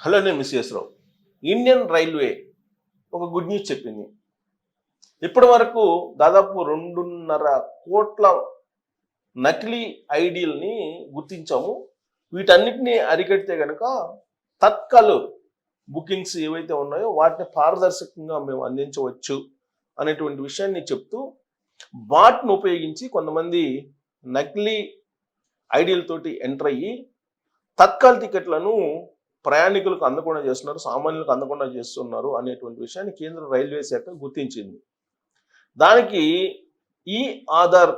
Hello నేను miss Rao Indian railway ఒక good news చెప్పింది. ఇప్పటి వరకు దాదాపు రెండున్నర కోట్ల నకిలీ ఐడియల్ని గుర్తించాము. వీటన్నిటిని అరికడితే కనుక తత్కాలు బుకింగ్స్ ఏవైతే ఉన్నాయో వాటిని పారదర్శకంగా మేము అందించవచ్చు అనేటువంటి విషయాన్ని చెప్తూ బాట్ను ఉపయోగించి కొంతమంది నకిలీ ఐడీలతోటి ఎంటర్ అయ్యి తత్కాల్ టికెట్లను ప్రయాణికులకు అందకుండా చేస్తున్నారు సామాన్యులకు అందకుండా చేస్తున్నారు అనేటువంటి విషయాన్ని కేంద్ర రైల్వే శాఖ గుర్తించింది. దానికి ఈ ఆధార్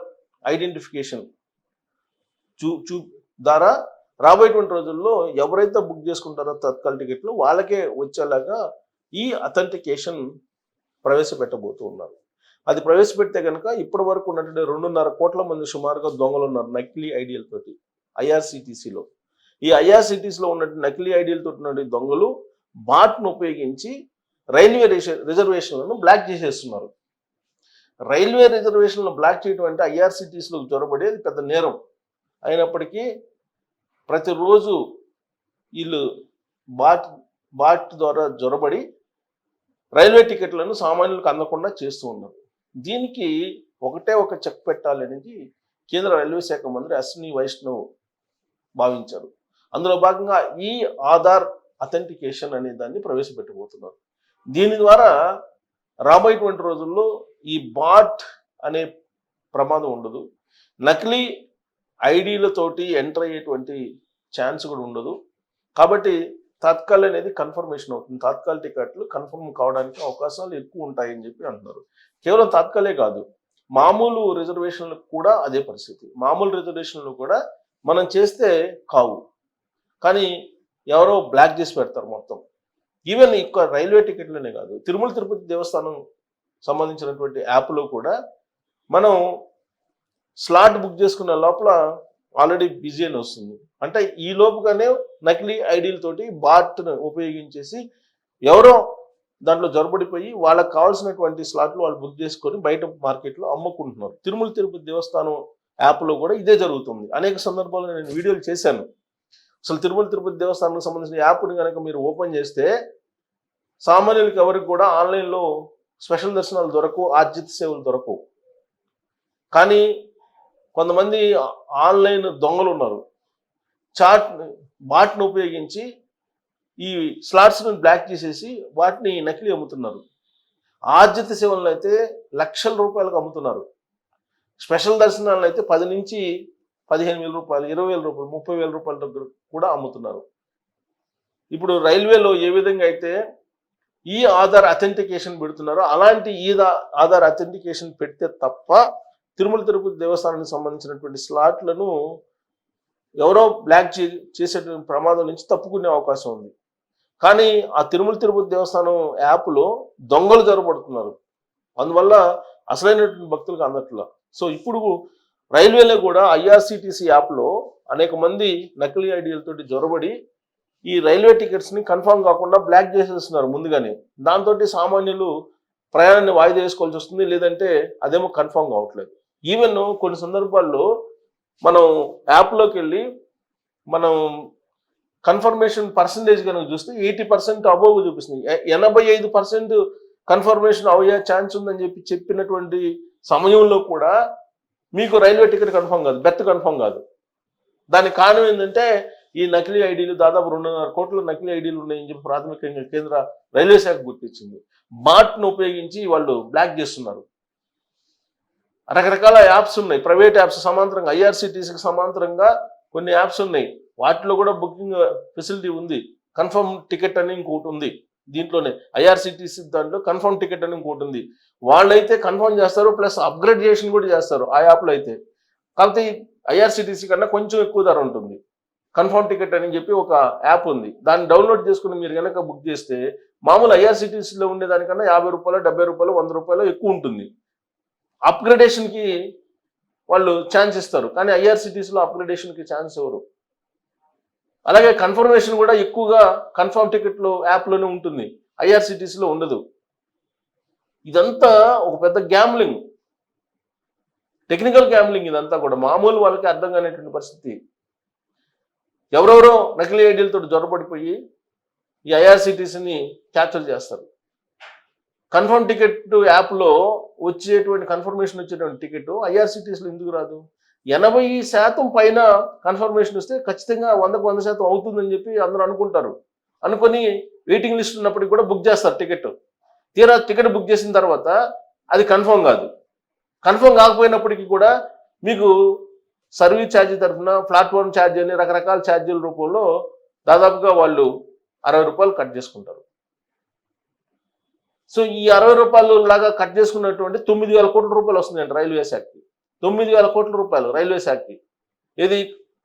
ఐడెంటిఫికేషన్ చూ చూ ద్వారా రాబోయేటువంటి రోజుల్లో ఎవరైతే బుక్ చేసుకుంటారో తత్కాల టికెట్లు వాళ్ళకే వచ్చేలాగా ఈ అథెంటికేషన్ ప్రవేశపెట్టబోతూ ఉన్నారు అది ప్రవేశపెడితే కనుక ఇప్పటి వరకు ఉన్నటువంటి రెండున్నర కోట్ల మంది సుమారుగా దొంగలు ఉన్నారు నకిలీ ఐడియలతోటి ఐఆర్సిటీసీలో ఈ ఐఆర్సిటీస్లో ఉన్నటువంటి నకిలీ ఐడియలతో ఉన్నటువంటి దొంగలు బాట్ను ఉపయోగించి రైల్వే రిజర్వేషన్లను బ్లాక్ చేసేస్తున్నారు. రైల్వే రిజర్వేషన్లు బ్లాక్ చేయడం అంటే ఐఆర్సిటీస్లో చొరబడేది పెద్ద నేరం. అయినప్పటికీ ప్రతిరోజు వీళ్ళు బాట్ బాట్ ద్వారా జ్వరబడి రైల్వే టికెట్లను సామాన్యులకు అందకుండా చేస్తూ ఉన్నారు. దీనికి ఒకటే ఒక చెక్ పెట్టాలనేది కేంద్ర రైల్వే శాఖ మంత్రి అశ్విని వైష్ణవ్ భావించారు. అందులో భాగంగా ఈ ఆధార్ అథెంటికేషన్ అనే దాన్ని ప్రవేశపెట్టబోతున్నారు. దీని ద్వారా రాబోయేటువంటి రోజుల్లో ఈ బాట్ అనే ప్రమాదం ఉండదు. నకిలీ ఐడీలతోటి ఎంటర్ అయ్యేటువంటి ఛాన్స్ కూడా ఉండదు. కాబట్టి తత్కాల్ అనేది కన్ఫర్మేషన్ అవుతుంది. తాత్కాల్ టికెట్లు కన్ఫర్మ్ కావడానికి అవకాశాలు ఎక్కువ ఉంటాయని చెప్పి అంటున్నారు. కేవలం తాత్కాలే కాదు మామూలు రిజర్వేషన్లకు కూడా అదే పరిస్థితి. మామూలు రిజర్వేషన్లు కూడా మనం చేస్తే కావు. కానీ ఎవరో బ్లాక్ చేసి పెడతారు మొత్తం. ఈవెన్ ఇక్క రైల్వే టికెట్లనే కాదు తిరుమల తిరుపతి దేవస్థానం సంబంధించినటువంటి యాప్లో కూడా మనం స్లాట్ బుక్ చేసుకున్న లోపల ఆల్రెడీ బిజీ అని వస్తుంది. అంటే ఈ లోపుగానే నకిలీ ఐడీలతోటి బాట్ను ఉపయోగించేసి ఎవరో దాంట్లో జొరబడిపోయి వాళ్ళకి కావాల్సినటువంటి స్లాట్లు వాళ్ళు బుక్ చేసుకొని బయట మార్కెట్లో అమ్ముకుంటున్నారు. తిరుమల తిరుపతి దేవస్థానం యాప్లో కూడా ఇదే జరుగుతుంది. అనేక సందర్భాల్లో నేను వీడియోలు చేశాను. అసలు తిరుమల తిరుపతి దేవస్థానానికి సంబంధించిన యాప్ని కనుక మీరు ఓపెన్ చేస్తే సామాన్యులకు ఎవరికి కూడా ఆన్లైన్లో స్పెషల్ దర్శనాలు దొరకవు ఆర్జిత సేవలు దొరకవు. కానీ కొంతమంది ఆన్లైన్ దొంగలు ఉన్నారు. చాట్ బాట్ను ఉపయోగించి ఈ స్లాట్స్ని బ్లాక్ చేసేసి వాటిని నకిలీ అమ్ముతున్నారు. ఆర్జిత సేవలను అయితే లక్షల రూపాయలకు అమ్ముతున్నారు. స్పెషల్ దర్శనాలను అయితే పది నుంచి పదిహేను వేల రూపాయలు ఇరవై వేల రూపాయలు ముప్పై వేల రూపాయల దగ్గర కూడా అమ్ముతున్నారు. ఇప్పుడు రైల్వేలో ఏ విధంగా అయితే ఈ ఆధార్ అథెంటికేషన్ పెడుతున్నారో అలాంటి ఈ ఆధార్ అథెంటికేషన్ పెడితే తప్ప తిరుమల తిరుపతి దేవస్థానానికి సంబంధించినటువంటి స్లాట్లను ఎవరో బ్లాక్ చే చేసేటువంటి ప్రమాదం నుంచి తప్పుకునే అవకాశం ఉంది. కానీ ఆ తిరుమల తిరుపతి దేవస్థానం యాప్లో దొంగలు జరపడుతున్నారు అందువల్ల అసలైనటువంటి భక్తులకు అందట్లా. సో ఇప్పుడు రైల్వేలో కూడా ఐఆర్సిటీసీ యాప్లో అనేక మంది నకిలీ ఐడియాలతోటి జొరబడి ఈ రైల్వే టికెట్స్ని కన్ఫర్మ్ కాకుండా బ్లాక్ చేసేస్తున్నారు ముందుగానే. దాంతో సామాన్యులు ప్రయాణాన్ని వాయిదా వేసుకోవాల్సి వస్తుంది లేదంటే అదేమో కన్ఫర్మ్ కావట్లేదు. ఈవెన్ కొన్ని సందర్భాల్లో మనం యాప్లోకి వెళ్ళి మనం కన్ఫర్మేషన్ పర్సంటేజ్ కనుక చూస్తే ఎయిటీ పర్సెంట్ అబోవ్ చూపిస్తుంది. ఎనభై ఐదు పర్సెంట్ కన్ఫర్మేషన్ అయ్యే ఛాన్స్ ఉందని చెప్పి చెప్పినటువంటి సమయంలో కూడా మీకు రైల్వే టికెట్ కన్ఫర్మ్ కాదు బెర్త్ కన్ఫర్మ్ కాదు. దానికి కారణం ఏంటంటే ఈ నకిలీ ఐడీలు దాదాపు రెండున్నర కోట్ల నకిలీ ఐడీలు ఉన్నాయని చెప్పి ప్రాథమికంగా కేంద్ర రైల్వే శాఖ గుర్తించింది. బాట్ను ఉపయోగించి వాళ్ళు బ్లాక్ చేస్తున్నారు. రకరకాల యాప్స్ ఉన్నాయి ప్రైవేట్ యాప్స్ సమాంతరంగా ఐఆర్సిటీసీకి సమాంతరంగా కొన్ని యాప్స్ ఉన్నాయి. వాటిలో కూడా బుకింగ్ ఫెసిలిటీ ఉంది కన్ఫర్మ్ టికెట్ అని ఇంకోటి ఉంది. దీంట్లోనే ఐఆర్సిటీసీ దాంట్లో కన్ఫర్మ్ టికెట్ అని ఇంకోటి ఉంది. వాళ్ళైతే కన్ఫర్మ్ చేస్తారు ప్లస్ అప్గ్రేడేషన్ కూడా చేస్తారు ఆ యాప్లో అయితే. కాకపోతే ఐఆర్సిటీసీ కన్నా కొంచెం ఎక్కువ ధర ఉంటుంది. కన్ఫర్మ్ టికెట్ అని చెప్పి ఒక యాప్ ఉంది. దాన్ని డౌన్లోడ్ చేసుకుని మీరు కనుక బుక్ చేస్తే మామూలు ఐఆర్సిటీసీలో ఉండేదానికన్నా యాభై రూపాయలు డెబ్బై రూపాయలు వంద రూపాయలు ఎక్కువ ఉంటుంది. అప్గ్రేడేషన్కి వాళ్ళు ఛాన్స్ ఇస్తారు. కానీ ఐఆర్సిటీసీలో అప్గ్రేడేషన్కి ఛాన్స్ ఎవరు? అలాగే కన్ఫర్మేషన్ కూడా ఎక్కువగా కన్ఫర్మ్ టికెట్లో యాప్లోనే ఉంటుంది. ఐఆర్సిటీసీలో ఉండదు. ఇదంతా ఒక పెద్ద గ్యాంబ్లింగ్ టెక్నికల్ గ్యాంబ్లింగ్ ఇదంతా కూడా. మామూలు వాళ్ళకి అర్థం కానిటువంటి పరిస్థితి. ఎవరెవరో నకిలీ ఐడీలతో జ్వరపడిపోయి ఈ ఐఆర్సిటీసీని క్యాప్చర్ చేస్తారు. కన్ఫర్మ్ టికెట్ యాప్లో వచ్చేటువంటి కన్ఫర్మేషన్ వచ్చేటువంటి టికెట్ ఐఆర్సిటీసీలో ఎందుకు రాదు? ఎనభై శాతం పైన కన్ఫర్మేషన్ వస్తే ఖచ్చితంగా వందకు వంద శాతం అవుతుందని చెప్పి అందరూ అనుకుంటారు. అనుకొని వెయిటింగ్ లిస్ట్ ఉన్నప్పటికి కూడా బుక్ చేస్తారు టికెట్ తీరా టికెట్ బుక్ చేసిన తర్వాత అది కన్ఫర్మ్ కాదు. కన్ఫర్మ్ కాకపోయినప్పటికీ కూడా మీకు సర్వీస్ ఛార్జీ తరఫున ప్లాట్ఫామ్ ఛార్జ్ అని రకరకాల ఛార్జీల రూపంలో దాదాపుగా వాళ్ళు అరవై రూపాయలు కట్ చేసుకుంటారు. సో ఈ అరవై రూపాయలు లాగా కట్ చేసుకున్నటువంటి తొమ్మిది వేల కోట్ల రూపాయలు వస్తుందండి రైల్వే శాఖకి. తొమ్మిది వేల కోట్ల రూపాయలు రైల్వే శాఖకి. ఇది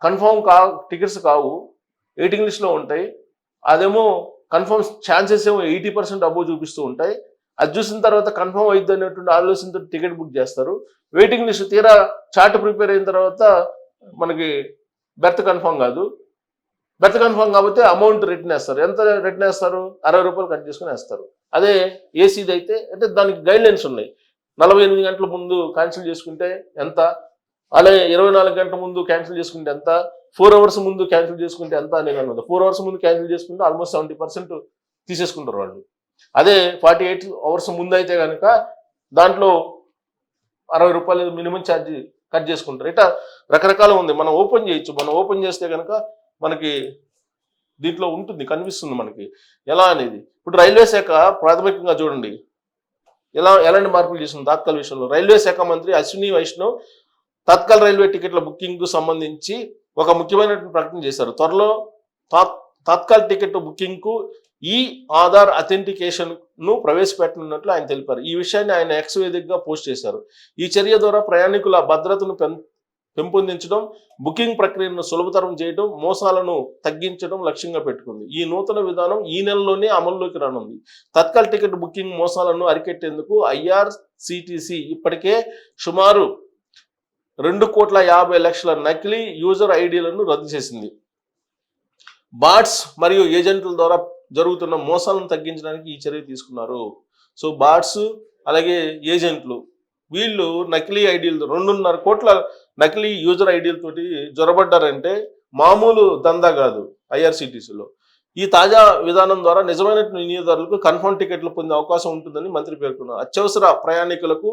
కన్ఫర్మ్ కా టికెట్స్ కావు. వెయిటింగ్ లిస్ట్లో ఉంటాయి. అదేమో కన్ఫర్మ్ ఛాన్సెస్ ఏమో ఎయిటీ పర్సెంట్ అబోవ్ చూపిస్తూ ఉంటాయి. అది చూసిన తర్వాత కన్ఫర్మ్ అయింది అనేటువంటి ఆలోచనతో టికెట్ బుక్ చేస్తారు. వెయిటింగ్ లిస్ట్ తీరా చార్ట్ ప్రిపేర్ అయిన తర్వాత మనకి బెర్త్ కన్ఫర్మ్ కాదు. బెర్త్ కన్ఫర్మ్ కాబట్టి అమౌంట్ రిటర్న్ వేస్తారు. ఎంత రిటర్న్ వేస్తారు? అరవై రూపాయలు కట్ చేసుకుని వేస్తారు. అదే ఏసీది అయితే అంటే దానికి గైడ్ లైన్స్ ఉన్నాయి. నలభై ఎనిమిది గంటల ముందు క్యాన్సిల్ చేసుకుంటే ఎంత? అలాగే ఇరవై నాలుగు గంటల ముందు క్యాన్సిల్ చేసుకుంటే ఎంత? ఫోర్ అవర్స్ ముందు క్యాన్సిల్ చేసుకుంటే ఎంత అనేది అన్నది. ఫోర్ అవర్స్ ముందు క్యాన్సిల్ చేసుకుంటే ఆల్మోస్ట్ సెవెంటీ పర్సెంట్ తీసేసుకుంటారు వాళ్ళు. అదే ఫార్టీ ఎయిట్ అవర్స్ ముందు అయితే కనుక దాంట్లో అరవై రూపాయలు మినిమం ఛార్జ్ కట్ చేసుకుంటారు. ఇట్లా రకరకాల ఉంది. మనం ఓపెన్ చేయొచ్చు. మనం ఓపెన్ చేస్తే కనుక మనకి దీంట్లో ఉంటుంది కనిపిస్తుంది మనకి. ఎలా అనేది? ఇప్పుడు రైల్వే శాఖ ప్రాథమికంగా చూడండి. ఎలా ఎలాంటి మార్పులు చేసింది తాత్కాల విషయంలో? రైల్వే శాఖ మంత్రి అశ్విని వైష్ణవ్ తత్కాల్ రైల్వే టికెట్ల బుకింగ్కు సంబంధించి ఒక ముఖ్యమైనటువంటి ప్రకటన చేశారు. త్వరలో తాత్- టికెట్ బుకింగ్కు ఈ ఆధార్ అథెంటికేషన్ను ప్రవేశపెట్టనున్నట్లు ఆయన తెలిపారు. ఈ విషయాన్ని ఆయన ఎక్స్ వేదికగా పోస్ట్ చేశారు. ఈ చర్య ద్వారా ప్రయాణికుల భద్రతను పెంపొందించడం బుకింగ్ ప్రక్రియను సులభతరం చేయడం మోసాలను తగ్గించడం లక్ష్యంగా పెట్టుకుంది. ఈ నూతన విధానం ఈ నెలలోనే అమల్లోకి రానుంది. తత్కాల్ టికెట్ బుకింగ్ మోసాలను అరికెట్టేందుకు ఐఆర్సిటిసి ఇప్పటికే సుమారు రెండు కోట్ల యాభై లక్షల నకిలీ యూజర్ ఐడీలను రద్దు చేసింది. బాట్స్ మరియు ఏజెంట్ల ద్వారా జరుగుతున్న మోసాలను తగ్గించడానికి ఈ చర్య తీసుకున్నారు. సో బాట్స్ అలాగే ఏజెంట్లు వీళ్ళు నకిలీ ఐడీలు రెండున్నర కోట్ల నకిలీ యూజర్ ఐడీలతోటి జ్వరబడ్డారంటే మామూలు దందా కాదు ఐఆర్సిటీసీలో ఈ తాజా విధానం ద్వారా నిజమైన వినియోగదారులకు కన్ఫర్మ్ టికెట్లు పొందే అవకాశం ఉంటుందని మంత్రి పేర్కొన్నారు. అత్యవసర ప్రయాణికులకు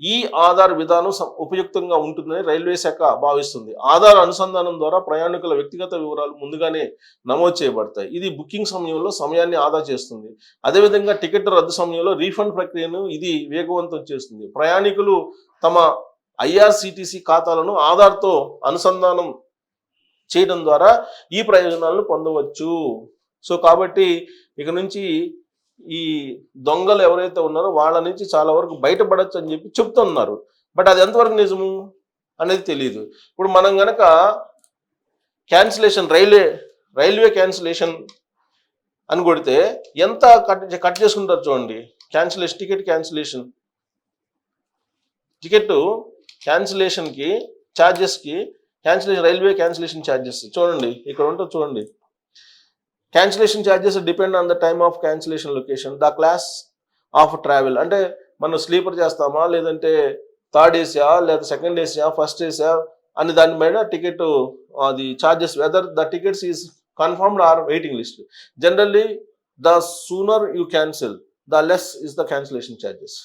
ఈ ఆధార్ విధానం ఉపయుక్తంగా ఉంటుందని రైల్వే శాఖ భావిస్తుంది. ఆధార్ అనుసంధానం ద్వారా ప్రయాణికుల వ్యక్తిగత వివరాలు ముందుగానే నమోదు చేయబడతాయి. ఇది బుకింగ్ సమయంలో సమయాన్ని ఆదా చేస్తుంది. అదేవిధంగా టికెట్ రద్దు సమయంలో రీఫండ్ ప్రక్రియను ఇది వేగవంతం చేస్తుంది. ప్రయాణికులు తమ ఐఆర్సిటిసి ఖాతాలను ఆధార్తో అనుసంధానం చేయడం ద్వారా ఈ ప్రయోజనాలను పొందవచ్చు. సో కాబట్టి ఇక నుంచి ఈ దొంగలు ఎవరైతే ఉన్నారో వాళ్ళ నుంచి చాలా వరకు బయటపడచ్చు అని చెప్పి చెప్తున్నారు. బట్ అది ఎంతవరకు నిజము అనేది తెలియదు ఇప్పుడు మనం గనక క్యాన్సిలేషన్ రైల్వే రైల్వే క్యాన్సిలేషన్ అని కొడితే ఎంత కట్ కట్ చేసుకుంటారు చూడండి. Cancellation ticket cancellation. టికెట్ క్యాన్సిలేషన్కి ఛార్జెస్కి క్యాన్సిలేషన్ రైల్వే క్యాన్సిలేషన్ ఛార్జెస్ చూడండి ఇక్కడ ఉంటుంది చూడండి. Cancellation charges depend on the time of cancellation location. The class of travel. అంటే మనం స్లీపర్ చేస్తామా లేదంటే థర్డ్ ఏసీయా లేదా సెకండ్ ఏసీయా ఫస్ట్ ఏసీయా అని దాని మీద టికెట్ అది charges whether the tickets is confirmed or waiting list. Generally the sooner you cancel the less is the cancellation charges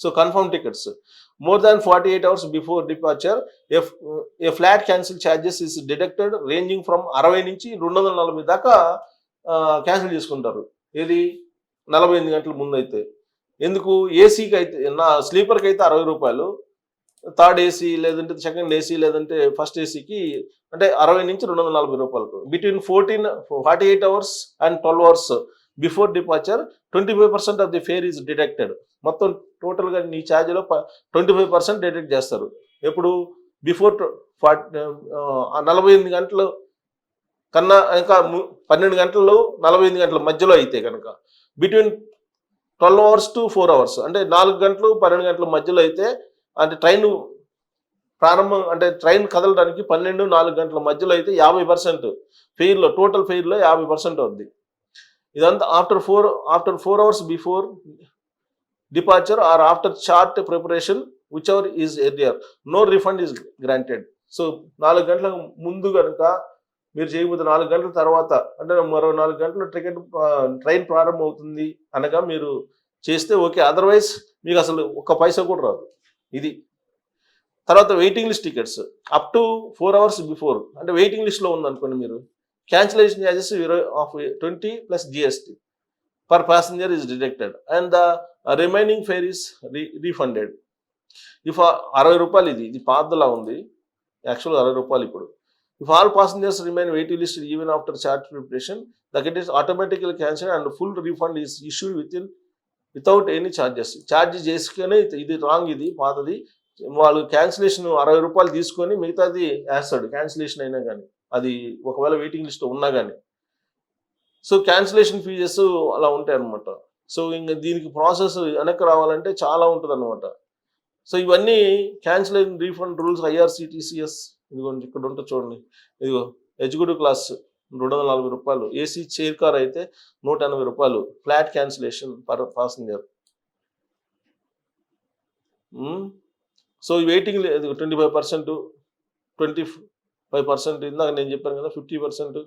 so confirm tickets. More than forty eight hours before departure a flat cancel charges is deducted ranging from అరవై నుంచి రెండు వందల నలభై దాకా cancel చేసుకుంటారు. ఏది? నలభై ఎనిమిది గంటల ముందు అయితే. ఎందుకు? ఏసీకి అయితే నా స్లీపర్కి అయితే అరవై రూపాయలు. థర్డ్ ఏసీ లేదంటే సెకండ్ ఏసీ లేదంటే ఫస్ట్ ఏసీకి అంటే అరవై నుంచి రెండు వందల నలభై రూపాయలకు. Between fourteen forty eight hours and twelve hours before departure twenty five percent of the fare is detected మొత్తం టోటల్గా నీ ఛార్జీలో ట్వంటీ ఫైవ్ పర్సెంట్ డిడక్ట్ చేస్తారు. ఎప్పుడు? బిఫోర్ ఫార్టీ నలభై ఎనిమిది గంటలు కన్నా ఇంకా పన్నెండు గంటలు నలభై ఎనిమిది గంటల మధ్యలో అయితే కనుక between twelve hours to four hours అంటే నాలుగు గంటలు పన్నెండు గంటల మధ్యలో అయితే అంటే ట్రైన్ ప్రారంభం అంటే ట్రైన్ కదలడానికి పన్నెండు నాలుగు గంటల మధ్యలో అయితే యాభై పర్సెంట్ ఫెయిర్లో టోటల్ ఫెయిర్లో యాభై పర్సెంట్ అవుద్ది. ఇదంతా after four after four hours before departure or after chart preparation whichever is earlier no refund is granted so నాలుగు గంటల ముందు కనుక మీరు చేయబోతే నాలుగు గంటల తర్వాత అంటే మరో నాలుగు గంటల టికెట్ ట్రైన్ ప్రారంభం అవుతుంది అనగా మీరు చేస్తే ఓకే. అదర్వైజ్ మీకు అసలు ఒక్క పైసా కూడా రాదు. ఇది. తర్వాత waiting list tickets up to four hours before అంటే వెయిటింగ్ లిస్ట్లో ఉందనుకోండి మీరు. Cancellation charges of twenty plus GST per passenger is deducted and the remaining fare is refunded if అరవై రూపాయలు ఇది ఇది పాతలా ఉంది యాక్చువల్ అరవై రూపాయలు ఇప్పుడు. If all passengers remain waiting list even after chart preparation that is automatical cancel and full refund is issued with in without any charges charge చేసుకొని ఇది రాంగ్ ఇది పాతది. వాళ్ళు క్యాన్సిలేషన్ అరవై రూపాయలు తీసుకొని మిగతాది వేస్తాడు క్యాన్సిలేషన్ అయినా కానీ. అది ఒకవేళ వెయిటింగ్ లిస్ట్ ఉన్నా కానీ సో క్యాన్సిలేషన్ ఫీజెస్ అలా ఉంటాయి అనమాట సో ఇంకా దీనికి ప్రాసెస్ వెనక్కి రావాలంటే చాలా ఉంటుంది అనమాట సో ఇవన్నీ క్యాన్సిలేషన్ రీఫండ్ రూల్స్ ఐఆర్సిటీసీఎస్ ఇదిగోండి ఇక్కడ ఉంటుంది చూడండి. ఇదిగో ఎగ్జిక్యూటివ్ క్లాస్ రెండు వందల నలభై రూపాయలు. ఏసీ చైర్ కార్ అయితే నూట ఎనభై రూపాయలు flat cancellation per passenger so ఈ waiting twenty five percent twenty five percent ఇందాక నేను చెప్పాను కదా fifty percent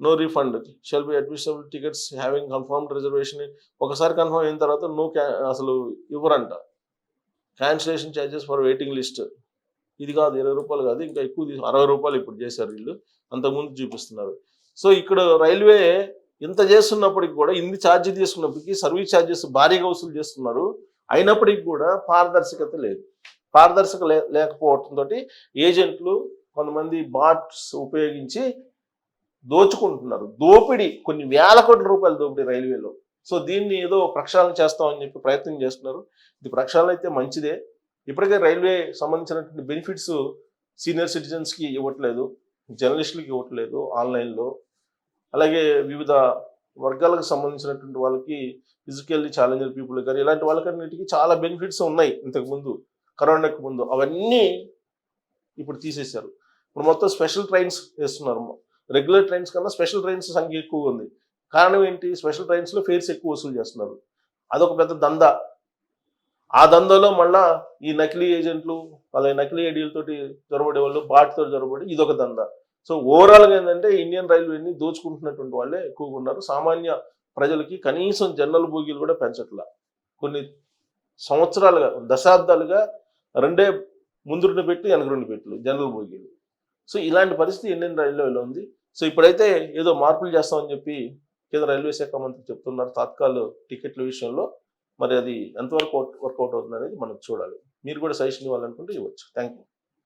no refund shall be admissionable tickets having confirmed reservation ఒకసారి కన్ఫర్మ్ అయిన తర్వాత నో అసలు ఇవ్వరంట. Cancellation charges for waiting list ఇది కాదు ఇరవై రూపాయలు కాదు ఇంకా ఎక్కువ తీసు అరవై రూపాయలు ఇప్పుడు చేశారు వీళ్ళు. అంతకుముందు చూపిస్తున్నారు. సో ఇక్కడ రైల్వే ఇంత చేస్తున్నప్పటికి కూడా ఇన్ని ఛార్జ్ తీసుకున్నప్పటికీ సర్వీస్ ఛార్జెస్ భారీగా వసూలు చేస్తున్నారు. అయినప్పటికీ కూడా పారదర్శకత లేదు. పారదర్శక లే లేకపోవడంతో ఏజెంట్లు కొంతమంది బాట్స్ ఉపయోగించి దోచుకుంటున్నారు. దోపిడీ కొన్ని వేల కోట్ల రూపాయల దోపిడీ రైల్వేలో. సో దీన్ని ఏదో ప్రక్షాళన చేస్తామని చెప్పి ప్రయత్నం చేస్తున్నారు. ఇది ప్రక్షాళన అయితే మంచిదే. ఇప్పటికే రైల్వే సంబంధించినటువంటి బెనిఫిట్స్ సీనియర్ సిటిజన్స్కి ఇవ్వట్లేదు జర్నలిస్టులకి ఇవ్వట్లేదు ఆన్లైన్లో. అలాగే వివిధ వర్గాలకు సంబంధించినటువంటి వాళ్ళకి ఫిజికల్లీ ఛాలెంజర్ పీపుల్ కానీ ఇలాంటి వాళ్ళకన్నిటికీ చాలా బెనిఫిట్స్ ఉన్నాయి ఇంతకు ముందు కరోనాకు ముందు. అవన్నీ ఇప్పుడు తీసేశారు. ఇప్పుడు మొత్తం స్పెషల్ ట్రైన్స్ వేస్తున్నారు. రెగ్యులర్ ట్రైన్స్ కన్నా స్పెషల్ ట్రైన్స్ సంఖ్య ఎక్కువ ఉంది. కారణం ఏంటి? స్పెషల్ ట్రైన్స్లో ఫేర్స్ ఎక్కువ వసూలు చేస్తున్నారు. అదొక పెద్ద దందా. ఆ దందాలో మళ్ళా ఈ నకిలీ ఏజెంట్లు అలాగే నకిలీ ఐడియలతోటి జొరబడే వాళ్ళు బాట్తో జొరబడి ఇదొక దందా. సో ఓవరాల్గా ఏంటంటే ఇండియన్ రైల్వేని దోచుకుంటున్నటువంటి వాళ్ళే ఎక్కువగా ఉన్నారు. సామాన్య ప్రజలకి కనీసం జనరల్ బోగీలు కూడా పెంచట్లా. కొన్ని సంవత్సరాలుగా దశాబ్దాలుగా రెండే ముందు పెట్టి వెనక రెండు జనరల్ బోగీలు. సో ఇలాంటి పరిస్థితి ఇండియన్ రైల్వేలో ఉంది. సో ఇప్పుడైతే ఏదో మార్పులు చేస్తామని చెప్పి కేంద్ర రైల్వే శాఖ మంత్రి చెప్తున్నారు. తాత్కాల టికెట్ల విషయంలో మరి అది ఎంతవరకు వర్కౌట్ అవుతుంది అనేది మనం చూడాలి. మీరు కూడా సజెషన్ ఇవ్వాలనుకుంటే ఇవ్వచ్చు. Thank you